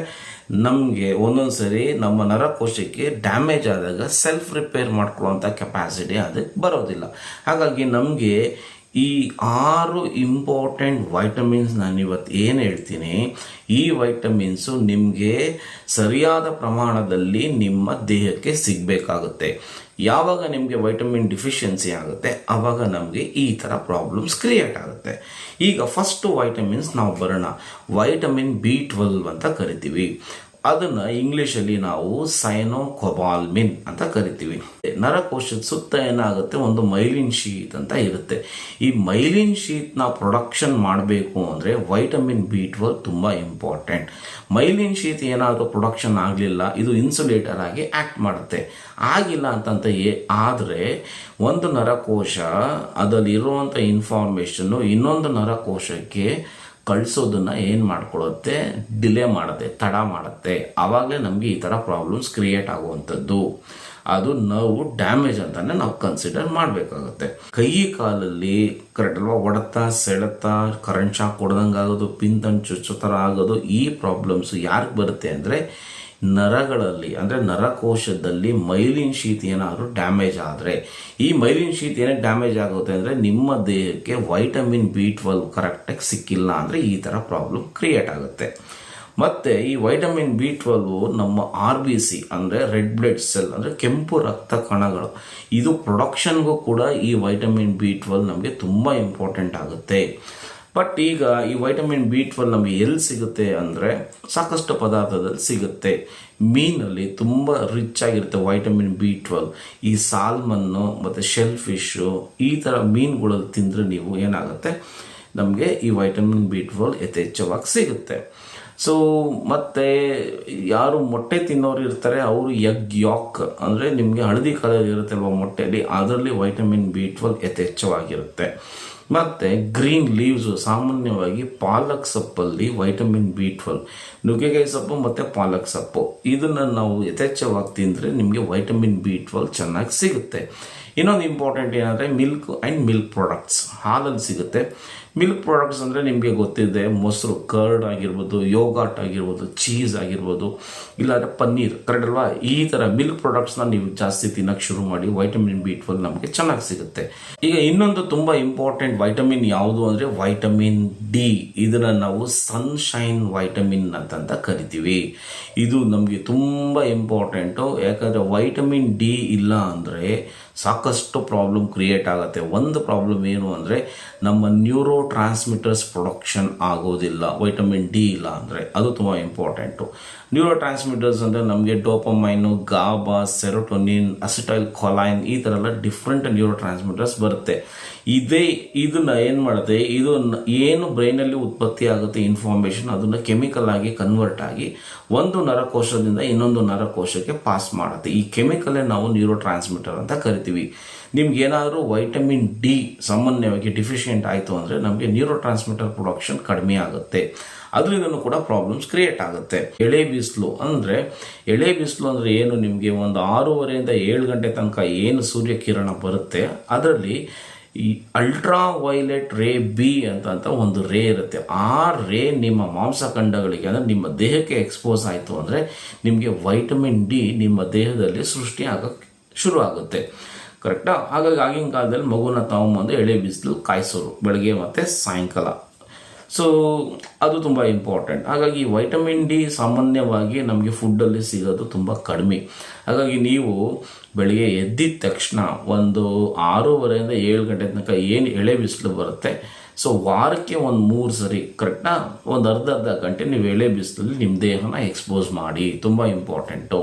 ನಮಗೆ ಒಂದೊಂದು ಸರಿ ನಮ್ಮ ನರಕೋಶಕ್ಕೆ ಡ್ಯಾಮೇಜ್ ಆದಾಗ ಸೆಲ್ಫ್ ರಿಪೇರ್ ಮಾಡ್ಕೊಳ್ಳೋವಂಥ ಕೆಪಾಸಿಟಿ ಅದಕ್ಕೆ ಬರೋದಿಲ್ಲ. ಹಾಗಾಗಿ ನಮಗೆ ಈ ಆರು ಇಂಪಾರ್ಟೆಂಟ್ ವೈಟಮಿನ್ಸ್ ನಾನು ಇವತ್ತು ಏನು ಹೇಳ್ತೀನಿ, ಈ ವೈಟಮಿನ್ಸು ನಿಮಗೆ ಸರಿಯಾದ ಪ್ರಮಾಣದಲ್ಲಿ ನಿಮ್ಮ ದೇಹಕ್ಕೆ ಸಿಗಬೇಕಾಗುತ್ತೆ. ಯಾವಾಗ ನಿಮಗೆ ವೈಟಮಿನ್ ಡಿಫಿಷಿಯನ್ಸಿ ಆಗುತ್ತೆ ಆವಾಗ ನಮಗೆ ಈ ಥರ ಪ್ರಾಬ್ಲಮ್ಸ್ ಕ್ರಿಯೇಟ್ ಆಗುತ್ತೆ. ಈಗ ಫಸ್ಟು ವೈಟಮಿನ್ಸ್ ನಾವು ಬರೋಣ. ವೈಟಮಿನ್ ಬಿ ಟ್ವೆಲ್ವ್ ಅಂತ ಕರಿತೀವಿ. ಅದನ್ನು ಇಂಗ್ಲೀಷಲ್ಲಿ ನಾವು ಸೈನೋಕೊಬಾಲ್ಮಿನ್ ಅಂತ ಕರಿತೀವಿ. ನರಕೋಶದ ಸುತ್ತ ಏನಾಗುತ್ತೆ? ಒಂದು ಮೈಲಿನ್ ಶೀತ್ ಅಂತ ಇರುತ್ತೆ. ಈ ಮೈಲಿನ್ ಶೀಟ್ನ ಪ್ರೊಡಕ್ಷನ್ ಮಾಡಬೇಕು ಅಂದರೆ ವೈಟಮಿನ್ ಬಿ ಟ್ವೆಲ್ ತುಂಬ ಇಂಪಾರ್ಟೆಂಟ್. ಮೈಲಿನ್ ಶೀತ್ ಏನಾದರೂ ಪ್ರೊಡಕ್ಷನ್ ಆಗಲಿಲ್ಲ, ಇದು ಇನ್ಸುಲೇಟರ್ ಆಗಿ ಆ್ಯಕ್ಟ್ ಮಾಡುತ್ತೆ. ಆಗಿಲ್ಲ ಅಂತಂತ ಏ, ಆದರೆ ಒಂದು ನರಕೋಶ ಅದರಲ್ಲಿರುವಂಥ ಇನ್ಫಾರ್ಮೇಷನ್ನು ಇನ್ನೊಂದು ನರಕೋಶಕ್ಕೆ ಕಳಿಸೋದನ್ನ ಏನು ಮಾಡ್ಕೊಳ್ಳುತ್ತೆ ಡಿಲೇ ಮಾಡುತ್ತೆ, ತಡ ಮಾಡುತ್ತೆ. ಆವಾಗಲೇ ನಮಗೆ ಈ ಥರ ಪ್ರಾಬ್ಲಮ್ಸ್ ಕ್ರಿಯೇಟ್ ಆಗುವಂಥದ್ದು. ಅದು ನೋವು ಡ್ಯಾಮೇಜ್ ಅಂತಾನೆ ನಾವು ಕನ್ಸಿಡರ್ ಮಾಡಬೇಕಾಗುತ್ತೆ. ಕೈ ಕಾಲಲ್ಲಿ ಕರೆಕ್ಟ್ ಅಲ್ವಾ? ಸೆಳೆತಾ, ಕರೆಂಟ್ ಶಾಕ್ ಹೊಡೆದಂಗೆ ಆಗೋದು ಪಿನ್ ಚುಚ್ಚೋ ಥರ ಆಗೋದು, ಈ ಪ್ರಾಬ್ಲಮ್ಸ್ ಯಾರಿಗೆ ಬರುತ್ತೆ ಅಂದರೆ ನರಗಳಲ್ಲಿ, ಅಂದರೆ ನರಕೋಶದಲ್ಲಿ ಮೈಲಿನ್ ಶೀತ್ ಏನಾದರೂ ಡ್ಯಾಮೇಜ್ ಆದರೆ, ಈ ಮೈಲಿನ್ ಶೀತ್ ಏನಕ್ಕೆ ಡ್ಯಾಮೇಜ್ ಆಗುತ್ತೆ ಅಂದರೆ ನಿಮ್ಮ ದೇಹಕ್ಕೆ ವೈಟಮಿನ್ ಬಿ ಟ್ವೆಲ್ವ್ ಕರೆಕ್ಟಾಗಿ ಸಿಕ್ಕಿಲ್ಲ ಅಂದರೆ ಈ ಥರ ಪ್ರಾಬ್ಲಮ್ ಕ್ರಿಯೇಟ್ ಆಗುತ್ತೆ. ಮತ್ತು ಈ ವೈಟಮಿನ್ ಬಿ ಟ್ವೆಲ್ವು ನಮ್ಮ ಆರ್ ಬಿ ಸಿ ಅಂದರೆ ರೆಡ್ ಬ್ಲಡ್ ಸೆಲ್ ಅಂದರೆ ಕೆಂಪು ರಕ್ತ ಕಣಗಳು, ಇದು ಪ್ರೊಡಕ್ಷನ್ಗೂ ಕೂಡ ಈ ವೈಟಮಿನ್ ಬಿ ಟ್ವೆಲ್ ನಮಗೆ ತುಂಬ ಇಂಪಾರ್ಟೆಂಟ್ ಆಗುತ್ತೆ. ಬಟ್ ಈಗ ಈ ವೈಟಮಿನ್ ಬಿ ಟ್ವೆಲ್ ನಮಗೆ ಎಲ್ಲಿ ಸಿಗುತ್ತೆ ಅಂದರೆ ಸಾಕಷ್ಟು ಪದಾರ್ಥದಲ್ಲಿ ಸಿಗುತ್ತೆ. ಮೀನಲ್ಲಿ ತುಂಬ ರಿಚ್ ಆಗಿರುತ್ತೆ ವೈಟಮಿನ್ ಬಿ ಟ್ವೆಲ್ ಈ ಸಾಲ್ಮನ್ನು ಮತ್ತು ಶೆಲ್ ಫಿಶ್ಶು ಈ ಥರ ಮೀನುಗಳಲ್ಲಿ ತಿಂದರೆ ನೀವು ಏನಾಗುತ್ತೆ? ನಮಗೆ ಈ ವೈಟಮಿನ್ ಬಿ ಟ್ವೆಲ್ ಯಥೇಚ್ಛವಾಗಿ ಸಿಗುತ್ತೆ. ಸೊ ಮತ್ತು ಯಾರು ಮೊಟ್ಟೆ ತಿನ್ನೋರು ಇರ್ತಾರೆ, ಅವರು ಎಗ್ ಯಾಕ್ ಅಂದರೆ ನಿಮಗೆ ಹಳದಿ ಕಲರ್ ಇರುತ್ತೆ ಅಲ್ವಾ ಮೊಟ್ಟೆಯಲ್ಲಿ, ಅದರಲ್ಲಿ ವೈಟಮಿನ್ ಬಿ ಟ್ವೆಲ್ ಯಥೇಚ್ಛವಾಗಿರುತ್ತೆ. ಮತ್ತು ಗ್ರೀನ್ ಲೀವ್ಸು ಸಾಮಾನ್ಯವಾಗಿ ಪಾಲಕ್ ಸೊಪ್ಪಲ್ಲಿ ವೈಟಮಿನ್ ಬಿ ಟ್ವೆಲ್. ನುಗ್ಗೆಕಾಯಿ ಸೊಪ್ಪು ಮತ್ತು ಪಾಲಕ್ ಸೊಪ್ಪು. ಇದನ್ನು ನಾವು ಯಥೇಚ್ಛವಾಗಿ ತಿಂದರೆ ನಿಮಗೆ ವೈಟಮಿನ್ ಬಿ ಟ್ವೆಲ್ ಚೆನ್ನಾಗಿ ಸಿಗುತ್ತೆ. ಇನ್ನೊಂದು ಇಂಪಾರ್ಟೆಂಟ್ ಏನಂದರೆ ಮಿಲ್ಕ್ ಆ್ಯಂಡ್ ಮಿಲ್ಕ್ ಪ್ರಾಡಕ್ಟ್ಸ್ ಹಾಲಲ್ಲಿ ಸಿಗುತ್ತೆ. ಮಿಲ್ಕ್ ಪ್ರಾಡಕ್ಟ್ಸ್ ಅಂದರೆ ನಿಮಗೆ ಗೊತ್ತಿದೆ, ಮೊಸರು ಕರ್ಡ್ ಆಗಿರ್ಬೋದು ಯೋಗಾಟ್ ಆಗಿರ್ಬೋದು ಚೀಸ್ ಆಗಿರ್ಬೋದು, ಇಲ್ಲಾಂದರೆ ಪನ್ನೀರ್ ಕರೆಕ್ಟ್ ಅಲ್ವಾ? ಈ ಥರ ಮಿಲ್ಕ್ ಪ್ರಾಡಕ್ಟ್ಸ್ನ ನೀವು ಜಾಸ್ತಿ ತಿನ್ನೋಕ್ಕೆ ಶುರು ಮಾಡಿ ವೈಟಮಿನ್ ಬಿ ಟ್ವೆಲ್ ನಮಗೆ ಚೆನ್ನಾಗಿ ಸಿಗುತ್ತೆ. ಈಗ ಇನ್ನೊಂದು ತುಂಬ ಇಂಪಾರ್ಟೆಂಟ್ ವೈಟಮಿನ್ ಯಾವುದು ಅಂದರೆ ವೈಟಮಿನ್ ಡಿ ಇದನ್ನು ನಾವು ಸನ್ಶೈನ್ ವೈಟಮಿನ್ ಅಂತಂತ ಕರಿತೀವಿ. ಇದು ನಮಗೆ ತುಂಬ ಇಂಪಾರ್ಟೆಂಟು ಯಾಕಂದರೆ ವೈಟಮಿನ್ ಡಿ ಇಲ್ಲ ಅಂದರೆ ಸಾಕಷ್ಟು ಪ್ರಾಬ್ಲಮ್ ಕ್ರಿಯೇಟ್ ಆಗುತ್ತೆ. ಒಂದು ಪ್ರಾಬ್ಲಮ್ ಏನು ಅಂದರೆ ನಮ್ಮ ನ್ಯೂರೋ ಟ್ರಾನ್ಸ್ಮಿಟರ್ಸ್ ಪ್ರೊಡಕ್ಷನ್ ಆಗೋದಿಲ್ಲ. ವೈಟಮಿನ್ ಡಿ ಇಲ್ಲ ಅಂದರೆ ಅದು ತುಂಬ ಇಂಪಾರ್ಟೆಂಟು ನ್ಯೂರೋ ಟ್ರಾನ್ಸ್ಮಿಟರ್ಸ್ ಅಂದರೆ ನಮಗೆ ಡೋಪಮೈನು ಗಾಬಾ ಸೆರೋಟೊನಿನ್ ಅಸಿಟೈಲ್ ಕೊಲೈನ್ ಈ ಥರ ಎಲ್ಲ ಡಿಫ್ರೆಂಟ್ ನ್ಯೂರೋ ಟ್ರಾನ್ಸ್ಮಿಟರ್ಸ್ ಬರುತ್ತೆ. ಇದೇ ಇದನ್ನ ಏನು ಮಾಡುತ್ತೆ? ಇದು ಏನು ಬ್ರೈನಲ್ಲಿ ಉತ್ಪತ್ತಿ ಆಗುತ್ತೆ ಇನ್ಫಾರ್ಮೇಷನ್ ಅದನ್ನ ಕೆಮಿಕಲ್ ಆಗಿ ಕನ್ವರ್ಟ್ ಆಗಿ ಒಂದು ನರಕೋಶದಿಂದ ಇನ್ನೊಂದು ನರಕೋಶಕ್ಕೆ ಪಾಸ್ ಮಾಡುತ್ತೆ. ಈ ಕೆಮಿಕಲೇ ನಾವು ನ್ಯೂರೋ ಟ್ರಾನ್ಸ್ಮಿಟರ್ ಅಂತ ಕರಿತೀವಿ. ನಿಮ್ಗೆ ಏನಾದರೂ ವೈಟಮಿನ್ ಡಿ ಸಾಮಾನ್ಯವಾಗಿ ಡಿಫಿಷಿಯೆಂಟ್ ಆಯಿತು ಅಂದರೆ ನಮಗೆ ನ್ಯೂರೋ ಟ್ರಾನ್ಸ್ಮಿಟರ್ ಪ್ರೊಡಕ್ಷನ್ ಕಡಿಮೆ ಆಗುತ್ತೆ. ಅದರಿಂದನೂ ಕೂಡ ಪ್ರಾಬ್ಲಮ್ಸ್ ಕ್ರಿಯೇಟ್ ಆಗುತ್ತೆ. ಎಳೆ ಬಿಸಿಲು ಅಂದರೆ, ಎಳೆ ಬಿಸಿಲು ಅಂದರೆ ಏನು? ನಿಮಗೆ ಒಂದು ಆರೂವರೆಯಿಂದ ಏಳು ಗಂಟೆ ತನಕ ಏನು ಸೂರ್ಯ ಕಿರಣ ಬರುತ್ತೆ, ಅದರಲ್ಲಿ ಈ ಅಲ್ಟ್ರಾ ವೈಲೆಟ್ ರೇ ಬಿ ಅಂತ ಒಂದು ರೇ ಇರುತ್ತೆ. ಆ ರೇ ನಿಮ್ಮ ಮಾಂಸಖಂಡಗಳಿಗೆ, ಅಂದರೆ ನಿಮ್ಮ ದೇಹಕ್ಕೆ ಎಕ್ಸ್ಪೋಸ್ ಆಯಿತು ಅಂದರೆ ನಿಮಗೆ ವೈಟಮಿನ್ ಡಿ ನಿಮ್ಮ ದೇಹದಲ್ಲಿ ಸೃಷ್ಟಿ ಆಗೋಕ್ಕೆ ಶುರು ಆಗುತ್ತೆ ಕರೆಕ್ಟಾ ಹಾಗಾಗಿ ಆಗಿನ ಕಾಲದಲ್ಲಿ ಮಗುನ ತಗೊಂಬಂದು ಎಳೆ ಬಿಸಿಲು, ಕಾಯಿಸೋರು, ಬೆಳಗ್ಗೆ ಮತ್ತು ಸಾಯಂಕಾಲ. ಸೊ ಅದು ತುಂಬ ಇಂಪಾರ್ಟೆಂಟ್ ಹಾಗಾಗಿ ವೈಟಮಿನ್ ಡಿ ಸಾಮಾನ್ಯವಾಗಿ ನಮಗೆ ಫುಡ್ಡಲ್ಲಿ ಸಿಗೋದು ತುಂಬ ಕಡಿಮೆ. ಹಾಗಾಗಿ ನೀವು ಬೆಳಿಗ್ಗೆ ಎದ್ದಿದ ತಕ್ಷಣ ಒಂದು ಆರೂವರೆಯಿಂದ ಏಳು ಗಂಟೆ ತನಕ ಏನು ಎಳೆ ಬಿಸಿಲು ಬರುತ್ತೆ ಸೊ ವಾರಕ್ಕೆ ಒಂದು ಮೂರು ಸರಿ ಕರೆಕ್ಟಾ ಒಂದು ಅರ್ಧ ಅರ್ಧ ಗಂಟೆ ನೀವು ಎಳೆ ಬಿಸಿಲಲ್ಲಿ ನಿಮ್ಮ ದೇಹನ ಎಕ್ಸ್ಪೋಸ್ ಮಾಡಿ. ತುಂಬ ಇಂಪಾರ್ಟೆಂಟು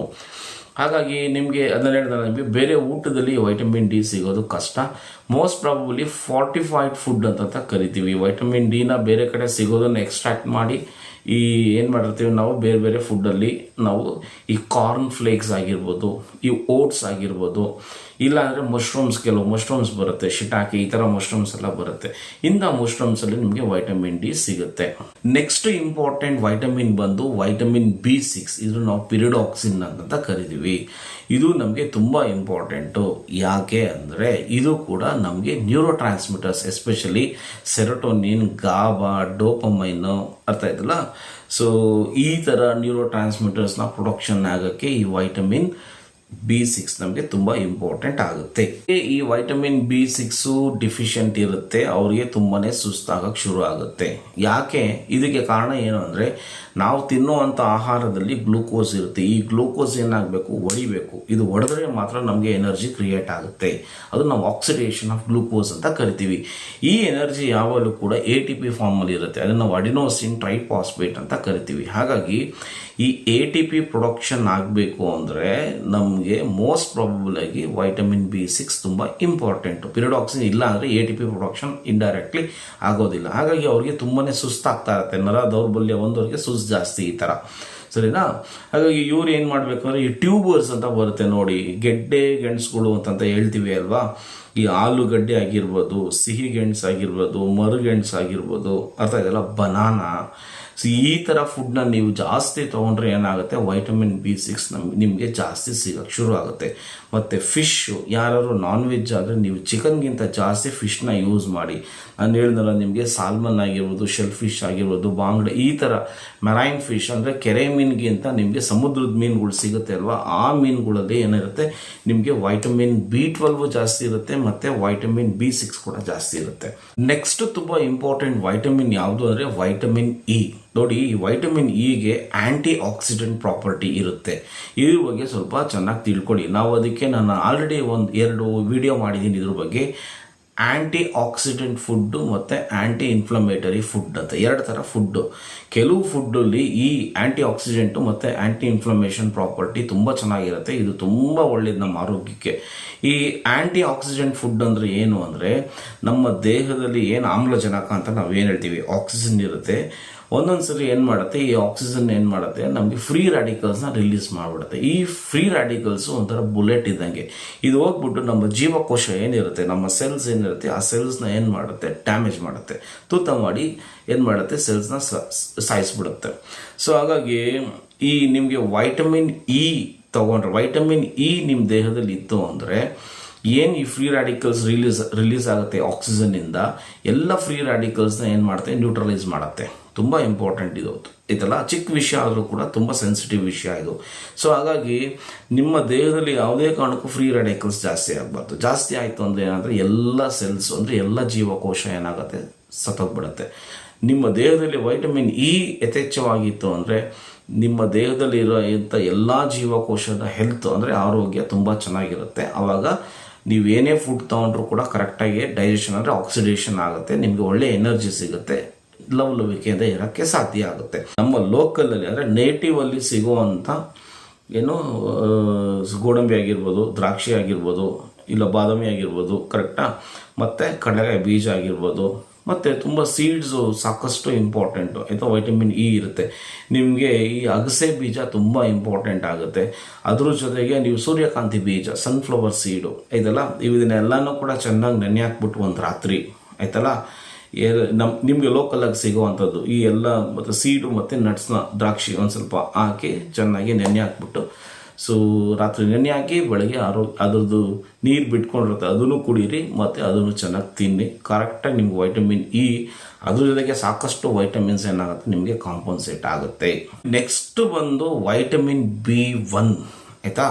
ಹಾಗಾಗಿ ನಿಮಗೆ ಅದನ್ನು ಹೇಳಿದ್ರೆ ನಿಮಗೆ, ಬೇರೆ ಊಟದಲ್ಲಿ ವೈಟಮಿನ್ ಡಿ ಸಿಗೋದು ಕಷ್ಟ. ಮೋಸ್ಟ್ ಪ್ರಾಬಬ್ಲಿ ಫಾರ್ಟಿಫೈಡ್ ಫುಡ್ ಅಂತ ಕರಿತೀವಿ. ವೈಟಮಿನ್ ಡಿನ ಬೇರೆ ಕಡೆ ಸಿಗೋದನ್ನು ಎಕ್ಸ್ಟ್ರಾಕ್ಟ್ ಮಾಡಿ, ಈ ಏನು ಮಾಡಿರ್ತೀವಿ ನಾವು, ಬೇರೆ ಬೇರೆ ಫುಡ್ಡಲ್ಲಿ ನಾವು ಈ ಕಾರ್ನ್ ಫ್ಲೇಕ್ಸ್ ಆಗಿರ್ಬೋದು, ಈ ಓಟ್ಸ್ ಆಗಿರ್ಬೋದು ಇಲ್ಲ ಅಂದರೆ ಮಶ್ರೂಮ್ಸ್ ಕೆಲವು ಮಶ್ರೂಮ್ಸ್ ಬರುತ್ತೆ ಶಿಟಾಕಿ ಈ ಥರ ಮಶ್ರೂಮ್ಸ್ ಎಲ್ಲ ಬರುತ್ತೆ. ಇಂಥ ಮಶ್ರೂಮ್ಸಲ್ಲಿ ನಿಮಗೆ ವೈಟಮಿನ್ ಡಿ ಸಿಗುತ್ತೆ. ನೆಕ್ಸ್ಟ್ ಇಂಪಾರ್ಟೆಂಟ್ ವೈಟಮಿನ್ ಬಂದು ವೈಟಮಿನ್ ಬಿ ಸಿಕ್ಸ್ ಇದು ನಾವು ಪಿರಿಡಾಕ್ಸಿನ್ ಅಂತ ಕರಿತೀವಿ ಇದು ನಮಗೆ ತುಂಬ ಇಂಪಾರ್ಟೆಂಟು ಯಾಕೆ ಅಂದರೆ ಇದು ಕೂಡ ನಮಗೆ neurotransmitters especially serotonin GABA dopamine ಅರ್ಥ ಆಯ್ತಲ್ಲ? ಸೊ ಈ ಥರ ನ್ಯೂರೋ ಟ್ರಾನ್ಸ್ಮಿಟರ್ಸ್ನ ಪ್ರೊಡಕ್ಷನ್ ಆಗೋಕ್ಕೆ ಈ ವೈಟಮಿನ್ ಬಿ ಸಿಕ್ಸ್ ನಮಗೆ ತುಂಬ ಇಂಪಾರ್ಟೆಂಟ್ ಆಗುತ್ತೆ. ಈ ವೈಟಮಿನ್ ಬಿ ಸಿಕ್ಸು ಡಿಫಿಷಿಯಂಟ್ ಇರುತ್ತೆ, ಅವರಿಗೆ ತುಂಬಾ ಸುಸ್ತಾಗಕ್ಕೆ ಶುರು ಆಗುತ್ತೆ ಯಾಕೆ? ಇದಕ್ಕೆ ಕಾರಣ ಏನು ಅಂದರೆ ನಾವು ತಿನ್ನುವಂಥ ಆಹಾರದಲ್ಲಿ ಗ್ಲೂಕೋಸ್ ಇರುತ್ತೆ. ಈ ಗ್ಲೂಕೋಸ್ ಏನಾಗಬೇಕು? ಒಡಿಬೇಕು ಇದು ಒಡೆದ್ರೆ ಮಾತ್ರ ನಮಗೆ ಎನರ್ಜಿ ಕ್ರಿಯೇಟ್ ಆಗುತ್ತೆ. ಅದು ನಾವು ಆಕ್ಸಿಡೇಷನ್ ಆಫ್ ಗ್ಲೂಕೋಸ್ ಅಂತ ಕರಿತೀವಿ. ಈ ಎನರ್ಜಿ ಯಾವಾಗಲೂ ಕೂಡ ಎ ಟಿ ಪಿ ಫಾರ್ಮಲ್ಲಿ ಇರುತ್ತೆ. ಅದನ್ನು ನಾವು ಅಡಿನೋಸಿನ್ ಟ್ರೈಪಾಸ್ಪೇಟ್ ಅಂತ ಕರಿತೀವಿ. ಹಾಗಾಗಿ ಈ ಎ ಟಿ ಪಿ ಪ್ರೊಡಕ್ಷನ್ ಆಗಬೇಕು ಅಂದರೆ ನಮಗೆ ಮೋಸ್ಟ್ ಪ್ರಾಬಬಲ್ ಆಗಿ ವೈಟಮಿನ್ ಬಿ ಸಿಕ್ಸ್ ತುಂಬ ಇಂಪಾರ್ಟೆಂಟು ಪಿರಿಡಾಕ್ಸಿನ್ ಇಲ್ಲ ಅಂದರೆ A T P production indirectly ಆಗೋದಿಲ್ಲ. ಹಾಗಾಗಿ ಅವರಿಗೆ ತುಂಬಾ ಸುಸ್ತಾಗ್ತಾ ಇರುತ್ತೆ. ನರ ದೌರ್ಬಲ್ಯ ಒಂದವರಿಗೆ ಸುಸ್ತು ಜಾಸ್ತಿ ಈ ಥರ ಸರಿನಾ? ಹಾಗಾಗಿ ಇವ್ರು ಏನು ಮಾಡಬೇಕಂದ್ರೆ ಈ ಟ್ಯೂಬರ್ಸ್ ಅಂತ ಬರುತ್ತೆ ನೋಡಿ, ಗೆಡ್ಡೆ ಗೆಣಸುಗಳು ಅಂತ ಹೇಳ್ತೀವಿ ಅಲ್ವಾ? ಈ ಆಲೂಗಡ್ಡೆ ಆಗಿರ್ಬೋದು, ಸಿಹಿ ಗೆಣಸು ಆಗಿರ್ಬೋದು ಮರುಗೆಣಸು ಆಗಿರ್ಬೋದು ಅರ್ಥ ಇದೆಲ್ಲ ಬನಾನಾ ಸೊ ಈ ಥರ ಫುಡ್ನ ನೀವು ಜಾಸ್ತಿ ತೊಗೊಂಡ್ರೆ ಏನಾಗುತ್ತೆ? ವೈಟಮಿನ್ ಬಿ ಸಿಕ್ಸ್ ನಮ್, ನಿಮಗೆ ಜಾಸ್ತಿ ಸಿಗೋಕ್ಕೆ ಶುರು ಆಗುತ್ತೆ. ಮತ್ತು ಫಿಶ್ಶು ಯಾರು ನಾನ್ ವೆಜ್ ಆದರೆ ನೀವು ಚಿಕನ್ಗಿಂತ ಜಾಸ್ತಿ ಫಿಶ್ನ ಯೂಸ್ ಮಾಡಿ. ನಾನು ಹೇಳಿದ್ನಲ್ಲ, ನಿಮಗೆ ಸಾಲ್ಮನ್ ಆಗಿರ್ಬೋದು ಶೆಲ್ ಫಿಶ್ ಆಗಿರ್ಬೋದು, ಬಾಂಗ್ಡೆ, ಈ ಥರ ಮೆರೈನ್ ಫಿಶ್ ಅಂದರೆ ಕೆರೆ ಮೀನಿಗಿಂತ ನಿಮಗೆ ಸಮುದ್ರದ ಮೀನುಗಳು ಸಿಗುತ್ತೆ ಅಲ್ವಾ? ಆ ಮೀನುಗಳಲ್ಲಿ ಏನಿರುತ್ತೆ? ನಿಮಗೆ ವೈಟಮಿನ್ ಬಿ ಟ್ವೆಲ್ವ್ ಜಾಸ್ತಿ ಇರುತ್ತೆ, ಮತ್ತು ವೈಟಮಿನ್ ಬಿ ಸಿಕ್ಸ್ ಕೂಡ ಜಾಸ್ತಿ ಇರುತ್ತೆ. ನೆಕ್ಸ್ಟ್ ತುಂಬ ಇಂಪಾರ್ಟೆಂಟ್ ವೈಟಮಿನ್ ಯಾವುದು ಅಂದರೆ ವೈಟಮಿನ್ ಇ ನೋಡಿ, ಈ ವೈಟಮಿನ್ ಇಗೆ ಆಂಟಿ ಆಕ್ಸಿಡೆಂಟ್ ಪ್ರಾಪರ್ಟಿ ಇರುತ್ತೆ. ಇದ್ರ ಬಗ್ಗೆ ಸ್ವಲ್ಪ ಚೆನ್ನಾಗಿ ತಿಳ್ಕೊಳ್ಳಿ. ನಾವು ಅದಕ್ಕೆ ನಾನು ಆಲ್ರೆಡಿ ಒಂದು ಎರಡು ವಿಡಿಯೋ ಮಾಡಿದ್ದೀನಿ ಇದ್ರ ಬಗ್ಗೆ. ಆ್ಯಂಟಿ ಆಕ್ಸಿಡೆಂಟ್ ಫುಡ್ಡು ಮತ್ತು ಆ್ಯಂಟಿ ಇನ್ಫ್ಲಮೇಟರಿ ಫುಡ್ ಅಂತ. ಎರಡು ಥರ ಫುಡ್ಡು ಕೆಲವು ಫುಡ್ಡಲ್ಲಿ ಈ ಆ್ಯಂಟಿ ಆಕ್ಸಿಡೆಂಟು ಮತ್ತು ಆ್ಯಂಟಿ ಇನ್ಫ್ಲಮೇಷನ್ ಪ್ರಾಪರ್ಟಿ ತುಂಬ ಚೆನ್ನಾಗಿರುತ್ತೆ. ಇದು ತುಂಬ ಒಳ್ಳೇದು ನಮ್ಮ ಆರೋಗ್ಯಕ್ಕೆ. ಈ ಆ್ಯಂಟಿ ಆಕ್ಸಿಡೆಂಟ್ ಫುಡ್ ಅಂದರೆ ಏನು ಅಂದರೆ, ನಮ್ಮ ದೇಹದಲ್ಲಿ ಏನು ಆಮ್ಲಜನಕ ಅಂತ ನಾವು ಏನು ಹೇಳ್ತೀವಿ? ಆಕ್ಸಿಜನ್ ಇರುತ್ತೆ. ಒಂದೊಂದು ಸರಿ ಏನು ಮಾಡುತ್ತೆ, ಈ ಆಕ್ಸಿಜನ್ ಏನು ಮಾಡುತ್ತೆ, ನಮಗೆ ಫ್ರೀ ರ್ಯಾಡಿಕಲ್ಸ್ನ ರಿಲೀಸ್ ಮಾಡಿಬಿಡುತ್ತೆ. ಈ ಫ್ರೀ ರ್ಯಾಡಿಕಲ್ಸು ಒಂಥರ ಬುಲೆಟ್ ಇದ್ದಂಗೆ. ಇದು ಹೋಗ್ಬಿಟ್ಟು ನಮ್ಮ ಜೀವಕೋಶ ಏನಿರುತ್ತೆ, ನಮ್ಮ ಸೆಲ್ಸ್ ಏನಿರುತ್ತೆ, ಆ ಸೆಲ್ಸ್ನ ಏನು ಮಾಡುತ್ತೆ ಡ್ಯಾಮೇಜ್ ಮಾಡುತ್ತೆ. ತೂತ ಮಾಡಿ ಏನು ಮಾಡುತ್ತೆ ಸೆಲ್ಸ್ನ ಸಾಯಿಸ್ಬಿಡುತ್ತೆ. ಸೊ ಹಾಗಾಗಿ ಈ ನಿಮಗೆ ವೈಟಮಿನ್ ಇ ತಗೊಂಡ್ರೆ ವೈಟಮಿನ್ ಇ ನಿಮ್ಮ ದೇಹದಲ್ಲಿ ಇತ್ತು ಅಂದರೆ, ಏನು ಈ ಫ್ರೀ ರಾಡಿಕಲ್ಸ್ ರಿಲೀಸ್ ರಿಲೀಸ್ ಆಗುತ್ತೆ ಆಕ್ಸಿಜನ್ನಿಂದ ಎಲ್ಲ ಫ್ರೀ ರ್ಯಾಡಿಕಲ್ಸ್ನ ಏನು ಮಾಡುತ್ತೆ ನ್ಯೂಟ್ರಲೈಸ್ ಮಾಡುತ್ತೆ. ತುಂಬ ಇಂಪಾರ್ಟೆಂಟ್ ಇದು. ಇದೆಲ್ಲ ಚಿಕ್ಕ ವಿಷಯ ಆದರೂ ಕೂಡ ತುಂಬ ಸೆನ್ಸಿಟಿವ್ ವಿಷಯ ಇದು. ಸೊ ಹಾಗಾಗಿ ನಿಮ್ಮ ದೇಹದಲ್ಲಿ ಯಾವುದೇ ಕಾರಣಕ್ಕೂ ಫ್ರೀ ರೆಡಿಕಲ್ಸ್ ಜಾಸ್ತಿ ಆಗಬಾರ್ದು. ಜಾಸ್ತಿ ಆಯಿತು ಅಂದರೆ ಏನಂದರೆ ಎಲ್ಲ ಸೆಲ್ಸ್ ಅಂದರೆ ಎಲ್ಲ ಜೀವಕೋಶ ಏನಾಗುತ್ತೆ? ಸತ್ತೋಗ್ಬಿಡುತ್ತೆ. ನಿಮ್ಮ ದೇಹದಲ್ಲಿ ವೈಟಮಿನ್ ಇ ಯಥೇಚ್ಛವಾಗಿತ್ತು ಅಂದರೆ ನಿಮ್ಮ ದೇಹದಲ್ಲಿ ಇರೋ ಇಂಥ ಎಲ್ಲ ಜೀವಕೋಶದ ಹೆಲ್ತ್ ಅಂದರೆ ಆರೋಗ್ಯ ತುಂಬ ಚೆನ್ನಾಗಿರುತ್ತೆ. ಆವಾಗ ನೀವೇನೇ ಫುಡ್ ತೊಗೊಂಡ್ರು ಕೂಡ ಕರೆಕ್ಟಾಗಿ ಡೈಜೆಷನ್ ಅಂದರೆ ಆಕ್ಸಿಡೇಷನ್ ಆಗುತ್ತೆ. ನಿಮಗೆ ಒಳ್ಳೆಯ ಎನರ್ಜಿ ಸಿಗುತ್ತೆ. ಲವಲವಿಕೆಯಿಂದ ಇರೋಕ್ಕೆ ಸಾಧ್ಯ ಆಗುತ್ತೆ. ನಮ್ಮ ಲೋಕಲಲ್ಲಿ ಅಂದರೆ ನೇಟಿವಲ್ಲಿ ಸಿಗುವಂಥ ಏನು ಗೋಡಂಬಿ ಆಗಿರ್ಬೋದು, ದ್ರಾಕ್ಷಿ ಆಗಿರ್ಬೋದು, ಇಲ್ಲ ಬಾದಾಮಿ ಆಗಿರ್ಬೋದು ಕರೆಕ್ಟಾ ಮತ್ತು ಕಡಲೆಕಾಯಿ ಬೀಜ ಆಗಿರ್ಬೋದು, ಮತ್ತು ತುಂಬ ಸೀಡ್ಸು ಸಾಕಷ್ಟು ಇಂಪಾರ್ಟೆಂಟು ಅಥವಾ ವೈಟಮಿನ್ ಇ ಇರುತ್ತೆ. ನಿಮಗೆ ಈ ಅಗಸೆ ಬೀಜ ತುಂಬ ಇಂಪಾರ್ಟೆಂಟ್ ಆಗುತ್ತೆ. ಅದ್ರ ಜೊತೆಗೆ ನೀವು ಸೂರ್ಯಕಾಂತಿ ಬೀಜ ಸನ್ಫ್ಲವರ್ ಸೀಡು ಇದೆಲ್ಲ ಇದನ್ನೆಲ್ಲನೂ ಕೂಡ ಚೆನ್ನಾಗಿ ನೆನೆ ಹಾಕ್ಬಿಟ್ಟು ಒಂದು ರಾತ್ರಿ, ಆಯ್ತಲ್ಲ? ನಮ್ಮ ನಿಮಗೆ ಲೋಕಲಾಗಿ ಸಿಗುವಂಥದ್ದು, ಈ ಎಲ್ಲ ಮತ್ತು ಸೀಡು ಮತ್ತು ನಟ್ಸ್ನ ದ್ರಾಕ್ಷಿ ಒಂದು ಸ್ವಲ್ಪ ಹಾಕಿ ಚೆನ್ನಾಗಿ ನೆನೆ ಹಾಕ್ಬಿಟ್ಟು ಸೊ ರಾತ್ರಿ ನೆನೆ ಹಾಕಿ ಬೆಳಗ್ಗೆ ಆರೋ, ಅದ್ರದ್ದು ನೀರು ಬಿಟ್ಕೊಂಡಿರುತ್ತೆ, ಅದನ್ನು ಕುಡೀರಿ, ಮತ್ತು ಅದನ್ನು ಚೆನ್ನಾಗಿ ತಿನ್ನಿ. ಕರೆಕ್ಟಾಗಿ ನಿಮ್ಗೆ ವೈಟಮಿನ್ ಇ ಅದ್ರ ಜೊತೆಗೆ ಸಾಕಷ್ಟು ವೈಟಮಿನ್ಸ್ ಏನಾಗುತ್ತೆ, ನಿಮಗೆ ಕಾಂಪನ್ಸೇಟ್ ಆಗುತ್ತೆ. ನೆಕ್ಸ್ಟ್ ಬಂದು ವೈಟಮಿನ್ ಬಿ ಒನ್ ಆಯಿತಾ?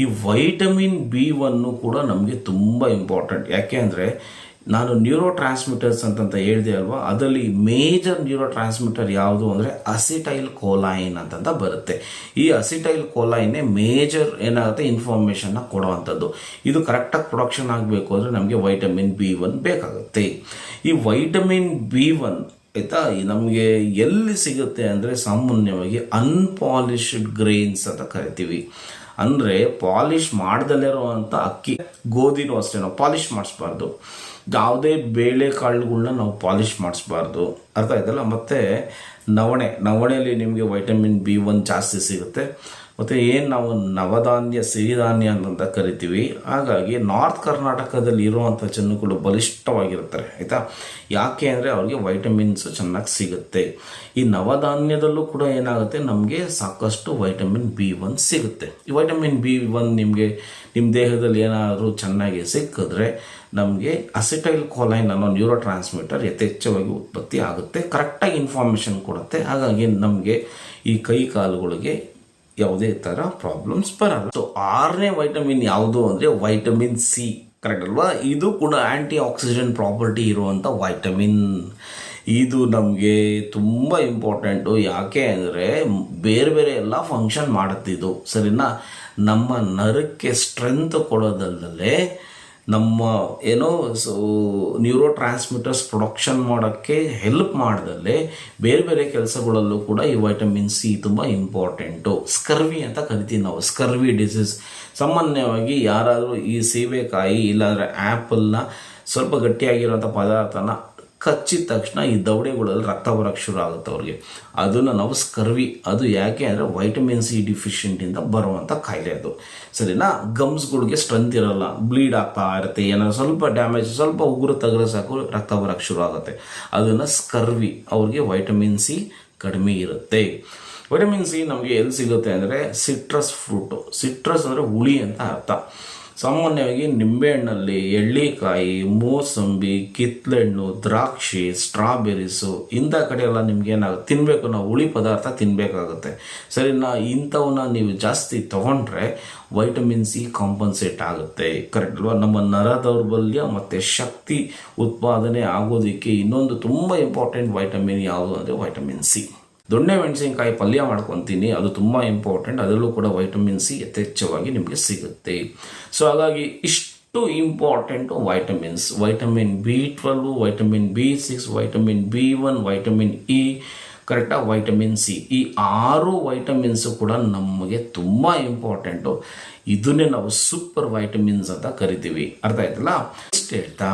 ಈ ವೈಟಮಿನ್ ಬಿ ಒನ್ನು ಕೂಡ ನಮಗೆ ತುಂಬ ಇಂಪಾರ್ಟೆಂಟ್ ಯಾಕೆ ಅಂದರೆ ನಾನು ನ್ಯೂರೋ ಟ್ರಾನ್ಸ್ಮಿಟರ್ಸ್ ಅಂತಂತ ಹೇಳಿದೆ ಅಲ್ವಾ, ಅದರಲ್ಲಿ ಮೇಜರ್ ನ್ಯೂರೋ ಟ್ರಾನ್ಸ್ಮಿಟರ್ ಯಾವುದು ಅಂದರೆ ಅಸಿಟೈಲ್ ಕೋಲೈನ್ ಅಂತಂತ ಬರುತ್ತೆ. ಈ ಅಸಿಟೈಲ್ ಕೋಲೈನೇ ಮೇಜರ್ ಏನಾಗುತ್ತೆ ಇನ್ಫಾರ್ಮೇಷನ್ನ ಕೊಡುವಂಥದ್ದು. ಇದು ಕರೆಕ್ಟಾಗಿ ಪ್ರೊಡಕ್ಷನ್ ಆಗಬೇಕು ಅಂದರೆ ನಮಗೆ ವೈಟಮಿನ್ ಬಿ ಒನ್ ಬೇಕಾಗುತ್ತೆ. ಈ ವೈಟಮಿನ್ ಬಿ ಒನ್ ಆಯಿತಾ ನಮಗೆ ಎಲ್ಲಿ ಸಿಗುತ್ತೆ ಅಂದರೆ ಸಾಮಾನ್ಯವಾಗಿ ಅನ್ಪಾಲಿಶ್ಡ್ ಗ್ರೈನ್ಸ್ ಅಂತ ಕರಿತೀವಿ. ಅಂದರೆ ಪಾಲಿಷ್ ಮಾಡ್ದಲ್ಲಿರುವಂಥ ಅಕ್ಕಿ ಗೋಧಿನೂ ಅಷ್ಟೇ ನಾವು ಪಾಲಿಷ್ ಮಾಡಿಸ್ಬಾರ್ದು. ಯಾವುದೇ ಬೇಳೆ ಕಾಳುಗಳನ್ನ ನಾವು ಪಾಲಿಷ್ ಮಾಡಿಸ್ಬಾರ್ದು. ಅರ್ಥ ಆಯ್ತಲ್ಲ? ಮತ್ತು ನವಣೆ, ನವಣೆಯಲ್ಲಿ ನಿಮಗೆ ವೈಟಮಿನ್ ಬಿ ಒನ್ ಜಾಸ್ತಿ ಸಿಗುತ್ತೆ. ಮತ್ತು ಏನು ನಾವು ನವಧಾನ್ಯ, ಸಿರಿಧಾನ್ಯ ಅಂತ ಕರಿತೀವಿ. ಹಾಗಾಗಿ ನಾರ್ತ್ ಕರ್ನಾಟಕದಲ್ಲಿ ಇರುವಂಥ ಜನಗಳು ಬಲಿಷ್ಠವಾಗಿರ್ತಾರೆ ಆಯಿತಾ? ಯಾಕೆ ಅಂದರೆ ಅವ್ರಿಗೆ ವೈಟಮಿನ್ಸ್ ಚೆನ್ನಾಗಿ ಸಿಗುತ್ತೆ. ಈ ನವಧಾನ್ಯದಲ್ಲೂ ಕೂಡ ಏನಾಗುತ್ತೆ? ನಮಗೆ ಸಾಕಷ್ಟು ವೈಟಮಿನ್ ಬಿ ಒನ್ ಸಿಗುತ್ತೆ. ಈ ವೈಟಮಿನ್ ಬಿ ಒನ್ ನಿಮಗೆ ನಿಮ್ಮ ದೇಹದಲ್ಲಿ ಏನಾದರೂ ಚೆನ್ನಾಗಿ ಸಿಕ್ಕಿದ್ರೆ ನಮಗೆ ಅಸಿಟೈಲ್ ಕೋಲೈನ್ ಅನ್ನೋ ನ್ಯೂರೋ ಟ್ರಾನ್ಸ್ಮಿಟರ್ ಯಥೇಚ್ಛವಾಗಿ ಉತ್ಪತ್ತಿ ಆಗುತ್ತೆ. ಕರೆಕ್ಟಾಗಿ ಇನ್ಫಾರ್ಮೇಷನ್ ಕೊಡುತ್ತೆ. ಹಾಗಾಗಿ ನಮಗೆ ಈ ಕೈ ಕಾಲುಗಳಿಗೆ ಯಾವುದೇ ಥರ ಪ್ರಾಬ್ಲಮ್ಸ್ ಬರಲ್ಲ. ಸೊ ಆರನೇ ವೈಟಮಿನ್ ಯಾವುದು ಅಂದರೆ ವೈಟಮಿನ್ ಸಿ ಕರೆಕ್ಟ್ ಅಲ್ವಾ? ಇದು ಕೂಡ ಆ್ಯಂಟಿ ಆಕ್ಸಿಜನ್ ಪ್ರಾಪರ್ಟಿ ಇರುವಂಥ ವೈಟಮಿನ್ ಇದು ನಮಗೆ ತುಂಬ ಇಂಪಾರ್ಟೆಂಟು ಯಾಕೆ ಅಂದರೆ ಬೇರೆ ಬೇರೆ ಎಲ್ಲ ಫಂಕ್ಷನ್ ಮಾಡುತ್ತಿದ್ದು ಸರಿನಾ? ನಮ್ಮ ನರಕ್ಕೆ ಸ್ಟ್ರೆಂತ್ ಕೊಡೋದಲ್ಲದೆ ನಮ್ಮ ಏನೋ ಸೊ ನ್ಯೂರೋ ಟ್ರಾನ್ಸ್ಮಿಟರ್ಸ್ ಪ್ರೊಡಕ್ಷನ್ ಮಾಡೋಕ್ಕೆ ಹೆಲ್ಪ್ ಮಾಡ್ದಲ್ಲೇ ಬೇರೆ ಬೇರೆ ಕೆಲಸಗಳಲ್ಲೂ ಕೂಡ ಈ ವೈಟಮಿನ್ ಸಿ ತುಂಬ ಇಂಪಾರ್ಟೆಂಟು ಸ್ಕರ್ವಿ ಅಂತ ಕರಿತೀವಿ ನಾವು. ಸ್ಕರ್ವಿ ಡಿಸೀಸ್ ಸಾಮಾನ್ಯವಾಗಿ ಯಾರಾದರೂ ಈ ಸೀಬೆಕಾಯಿ ಇಲ್ಲಾಂದರೆ ಆ್ಯಪಲ್ನ ಸ್ವಲ್ಪ ಗಟ್ಟಿಯಾಗಿರೋಂಥ ಪದಾರ್ಥನ ಕಚ್ಚಿದ ತಕ್ಷಣ ಈ ದವಡೆಗಳಲ್ಲಿ ರಕ್ತ ಬರೋಕ್ಕೆ ಶುರು ಆಗುತ್ತೆ ಅವ್ರಿಗೆ. ಅದನ್ನು ನಾವು ಸ್ಕರ್ವಿ, ಅದು ಯಾಕೆ ಅಂದರೆ ವೈಟಮಿನ್ ಸಿ ಡಿಫಿಷಿಯೆಂಟಿಂದ ಬರುವಂಥ ಕಾಯಿಲೆ ಅದು. ಸರಿನಾ? ಗಮ್ಸ್ಗಳಿಗೆ ಸ್ಟ್ರೆಂತ್ ಇರಲ್ಲ ಬ್ಲೀಡ್ ಆಗ್ತಾ ಇರುತ್ತೆ, ಏನಾದ್ರು ಸ್ವಲ್ಪ ಡ್ಯಾಮೇಜ್ ಸ್ವಲ್ಪ ಉಗುರು ತೆಗೆದ್ರೆ ಸಾಕು, ರಕ್ತ ಬರೋಕ್ಕೆ ಶುರು ಆಗುತ್ತೆ. ಅದನ್ನು ಸ್ಕರ್ವಿ, ಅವ್ರಿಗೆ ವೈಟಮಿನ್ ಸಿ ಕಡಿಮೆ ಇರುತ್ತೆ. ವೈಟಮಿನ್ ಸಿ ನಮಗೆ ಎಲ್ಲಿ ಸಿಗುತ್ತೆ ಅಂದರೆ ಸಿಟ್ರಸ್ ಫ್ರೂಟು ಸಿಟ್ರಸ್ ಅಂದರೆ ಹುಳಿ ಅಂತ ಅರ್ಥ. ಸಾಮಾನ್ಯವಾಗಿ ನಿಂಬೆಹಣ್ಣಲ್ಲಿ ಎಳ್ಳಿಕಾಯಿ, ಮೋಸಂಬಿ ಕಿತ್ತಳೆಣ್ಣು ದ್ರಾಕ್ಷಿ, ಸ್ಟ್ರಾಬೆರೀಸು ಇಂಥ ಕಡೆ ಎಲ್ಲ ನಿಮ್ಗೆ ಏನಾಗುತ್ತೆ? ತಿನ್ನಬೇಕು ನಾವು ಹುಳಿ ಪದಾರ್ಥ ತಿನ್ನಬೇಕಾಗುತ್ತೆ ಸರಿ, ನಾ ಇಂಥವನ್ನ ನೀವು ಜಾಸ್ತಿ ತಗೊಂಡ್ರೆ ವೈಟಮಿನ್ ಸಿ ಕಾಂಪನ್ಸೇಟ್ ಆಗುತ್ತೆ. ಕರೆಕ್ಟ್ ಅಲ್ವಾ? ನಮ್ಮ ನರ ದೌರ್ಬಲ್ಯ ಮತ್ತು ಶಕ್ತಿ ಉತ್ಪಾದನೆ ಆಗೋದಕ್ಕೆ ಇನ್ನೊಂದು ತುಂಬ ಇಂಪಾರ್ಟೆಂಟ್ ವೈಟಮಿನ್ ಯಾವುದು ಅಂದರೆ ವೈಟಮಿನ್ ಸಿ ದೊಣ್ಣೆ ಮೆಣಸಿನಕಾಯಿ ಪಲ್ಯ ಮಾಡ್ಕೊತೀನಿ, ಅದು ತುಂಬ ಇಂಪಾರ್ಟೆಂಟ್ ಅದರಲ್ಲೂ ಕೂಡ ವೈಟಮಿನ್ ಸಿ ಯಥೇಚ್ಛವಾಗಿ ನಿಮಗೆ ಸಿಗುತ್ತೆ. ಸೊ ಹಾಗಾಗಿ ಇಷ್ಟು important vitamins vitamin B twelve vitamin B six vitamin B one vitamin E ಕರೆಕ್ಟಾಗಿ ವೈಟಮಿನ್ ಸಿ ಈ ಆರು ವೈಟಮಿನ್ಸು ಕೂಡ ನಮಗೆ ತುಂಬ ಇಂಪಾರ್ಟೆಂಟು ಇದನ್ನೇ ನಾವು ಸೂಪರ್ ವೈಟಮಿನ್ಸ್ ಅಂತ ಕರಿತೀವಿ. ಅರ್ಥ ಆಯ್ತಲ್ಲ? ಇಷ್ಟು ಹೇಳ್ತಾ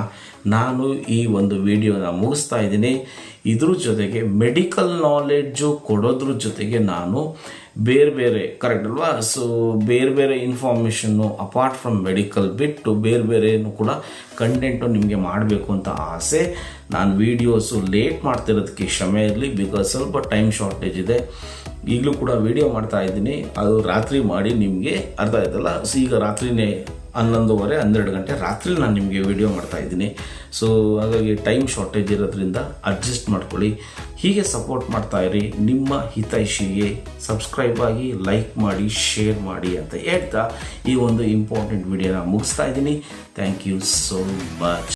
ನಾನು ಈ ಒಂದು ವಿಡಿಯೋನ ಮುಗಿಸ್ತಾ ಇದ್ದೀನಿ. ಇದ್ರ ಜೊತೆಗೆ ಮೆಡಿಕಲ್ ನಾಲೆಡ್ಜು ಕೊಡೋದ್ರ ಜೊತೆಗೆ ನಾನು ಬೇರೆ ಬೇರೆ ಕರೆಕ್ಟ್ ಅಲ್ವಾ? ಸೊ ಬೇರೆ ಬೇರೆ ಇನ್ಫಾರ್ಮೇಷನ್ನು ಅಪಾರ್ಟ್ ಫ್ರಮ್ ಮೆಡಿಕಲ್ ಬಿಟ್ಟು ಬೇರೆ ಬೇರೆನೂ ಕೂಡ ಕಂಟೆಂಟು ನಿಮಗೆ ಮಾಡಬೇಕು ಅಂತ ಆಸೆ. ನಾನು ವೀಡಿಯೋಸು ಲೇಟ್ ಮಾಡ್ತಿರೋದಕ್ಕೆ ಕ್ಷಮೆ ಇರಲಿ ಬಿಕಾಸ್ ಸ್ವಲ್ಪ ಟೈಮ್ ಶಾರ್ಟೇಜ್ ಇದೆ. ಈಗಲೂ ಕೂಡ ವಿಡಿಯೋ ಮಾಡ್ತಾ ಇದ್ದೀನಿ. ಅದು ರಾತ್ರಿ ಮಾಡಿ ನಿಮಗೆ ಅರ್ಥ ಆಯ್ತಲ್ಲ? ಸೊ ಈಗ ರಾತ್ರಿನೇ ಹನ್ನೊಂದುವರೆ, ಹನ್ನೆರಡು ಗಂಟೆ ರಾತ್ರಿ ನಾನು ನಿಮಗೆ ವಿಡಿಯೋ ಮಾಡ್ತಾ ಇದ್ದೀನಿ. ಸೊ ಹಾಗಾಗಿ ಟೈಮ್ ಶಾರ್ಟೇಜ್ ಇರೋದ್ರಿಂದ ಅಡ್ಜಸ್ಟ್ ಮಾಡ್ಕೊಳ್ಳಿ. ಹೀಗೆ ಸಪೋರ್ಟ್ ಮಾಡ್ತಾ ಇರಿ. ನಿಮ್ಮ ಹಿತೈಷಿಗೆ ಸಬ್ಸ್ಕ್ರೈಬ್ ಆಗಿ ಲೈಕ್ ಮಾಡಿ ಶೇರ್ ಮಾಡಿ ಅಂತ ಹೇಳ್ತಾ ಈ ಒಂದು ಇಂಪಾರ್ಟೆಂಟ್ ವಿಡಿಯೋನ ಮುಗಿಸ್ತಾ ಇದ್ದೀನಿ. Thank you so much